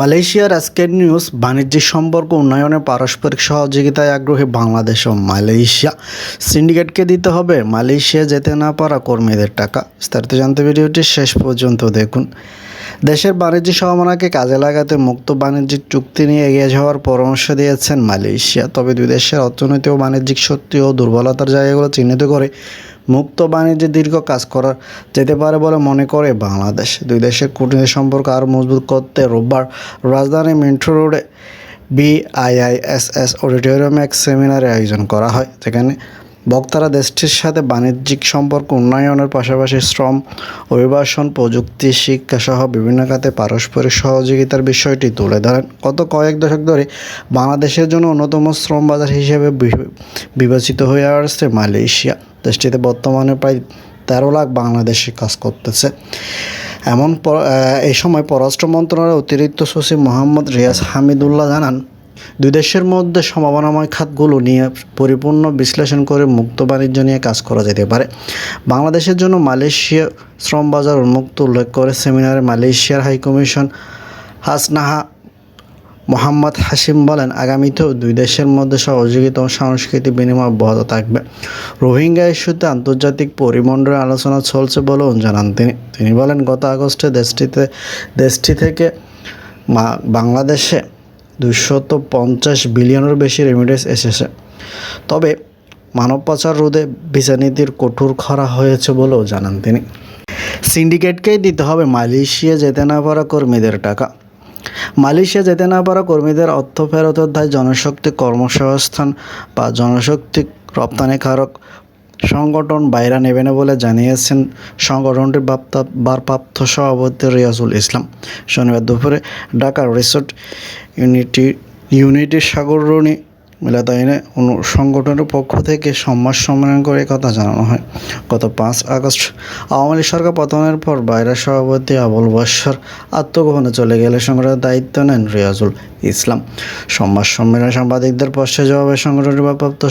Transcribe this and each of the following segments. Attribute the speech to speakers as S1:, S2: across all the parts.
S1: মালয়েশিয়ার আজকের নিউজ বাণিজ্যিক সম্পর্ক, উন্নয়নে পারস্পরিক সহযোগিতায় আগ্রহী বাংলাদেশ ও মালয়েশিয়া। সিন্ডিকেটকে দিতে হবে মালয়েশিয়া যেতে না পারা কর্মীদের টাকা। বিস্তারিত জানতে ভিডিওটি শেষ পর্যন্ত দেখুন। দেশের বাণিজ্যিক সম্ভাবনাকে কাজে লাগাতে মুক্ত বাণিজ্যিক চুক্তি নিয়ে এগিয়ে যাওয়ার পরামর্শ দিয়েছেন মালয়েশিয়া। তবে দুই দেশের অর্থনৈতিক ও বাণিজ্যিক শক্তি ও দুর্বলতার জায়গাগুলো চিহ্নিত করে মুক্ত বাণিজ্যে দীর্ঘ কাজ করা যেতে পারে বলে মনে করে বাংলাদেশ। দুই দেশের কূটনৈতিক সম্পর্ক আরও মজবুত করতে রোববার রাজধানী মিন্টু রোডে বিআইআইএসএস অডিটোরিয়ামে এক সেমিনারের আয়োজন করা হয়, যেখানে বক্তারা দেশটির সাথে বাণিজ্যিক সম্পর্ক উন্নয়নের পাশাপাশি শ্রম, অভিবাসন, প্রযুক্তি, শিক্ষা সহ বিভিন্ন খাতে পারস্পরিক সহযোগিতার বিষয়টি তুলে ধরেন। গত কয়েক দশক ধরে বাংলাদেশের জন্য অন্যতম শ্রম বাজার হিসেবে বিবেচিত হয়ে আসছে মালয়েশিয়া। দেশটিতে বর্তমানে প্রায় তেরো লাখ বাংলাদেশি কাজ করতেছে। এমন এই সময় পররাষ্ট্র মন্ত্রণালয়ের অতিরিক্ত সচিব মোহাম্মদ রিয়াজ হামিদুল্লাহ জানান, দুই দেশের মধ্যে সম্ভাবনাময় খাতগুলো নিয়ে পরিপূর্ণ বিশ্লেষণ করে মুক্ত বাণিজ্য নিয়ে কাজ করা যেতে পারে। বাংলাদেশের জন্য মালয়েশিয়া শ্রম বাজার উন্মুক্ত উল্লেখ করে সেমিনারে মালয়েশিয়ার হাইকমিশন হাসনাহা মোহাম্মদ হাসিম বলেন, আগামীতেও দুই দেশের মধ্যে সহযোগিতা ও সাংস্কৃতিক বিনিময় অব্যাহত থাকবে। রোহিঙ্গা ইস্যুতে আন্তর্জাতিক পরিমণ্ডলে আলোচনা চলছে বলেও জানান তিনি। তিনি বলেন, গত আগস্টে দেশটিতে, দেশটি থেকে বাংলাদেশে দুশত পঞ্চাশ বিলিয়নের বেশি রেমিডেন্স এসেছে। তবে মানব পাচার রোধে ভিসা নীতির কঠোর করা হয়েছে বলেও জানান তিনি। সিন্ডিকেটকেই দিতে হবে মালয়েশিয়া যেতে না পারা কর্মীদের টাকা। মালয়েশিয়া যেতে না পারা কর্মীদের অর্থ ফেরতের দায় জনশক্তি কর্মসংস্থান বা জনশক্তি রপ্তানিকারক সংগঠন। বাইরা নেবে না বলে জানিয়েছেন সংগঠনটির বাপ্তা, ভারপ্রাপ্ত সভাপতি রিয়াজুল ইসলাম। শনিবার দুপুরে ঢাকার রিসোর্ট ইউনিটি ইউনিটি সাগরণী মিলাতাইনে অনু সংগঠনের পক্ষ থেকে সম্মান সম্মেলন করে কথা জানানো হয়। গত পাঁচ আগস্ট আওয়ামী লীগ সরকার পতনের পর বাইরের সভাপতি আবুল বাশার আত্মগোপনে চলে গেলে সংগঠনের দায়িত্ব নেন রিয়াজুল ইসলাম। সম্মান সম্মেলনে সাংবাদিকদের প্রশ্নের জবাবে সংগঠনের ভারপ্রাপ্ত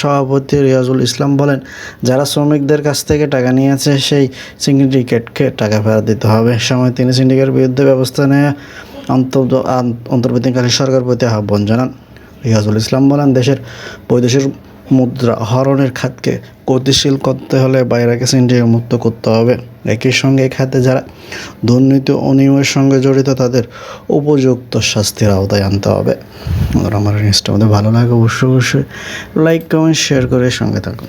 S1: সভাপতি রিয়াজুল ইসলাম বলেন, যারা শ্রমিকদের কাছ থেকে টাকা নিয়েছে, সেই সিন্ডিকেটকে টাকা ফেরত দিতে হবে। সময় তিনি সিন্ডিকেটের বিরুদ্ধে ব্যবস্থা নেওয়া অন্তর্বর্তীকালীন সরকার প্রতি আহ্বান জানান। রিয়াজুল ইসলাম বলেন, দেশের বৈদেশিক মুদ্রা হরণের খাতকে গতিশীল করতে হলে বাইরেকে সিন্ডিকেট মুক্ত করতে হবে। একই সঙ্গে খাতে যারা দুর্নীতি অনিয়মের সঙ্গে জড়িত, তাদের উপযুক্ত শাস্তির আওতায় আনতে হবে। আমার জিনিসটা আমাদের ভালো লাগে, অবশ্যই অবশ্যই লাইক কমেন্ট শেয়ার করে সঙ্গে থাকুন।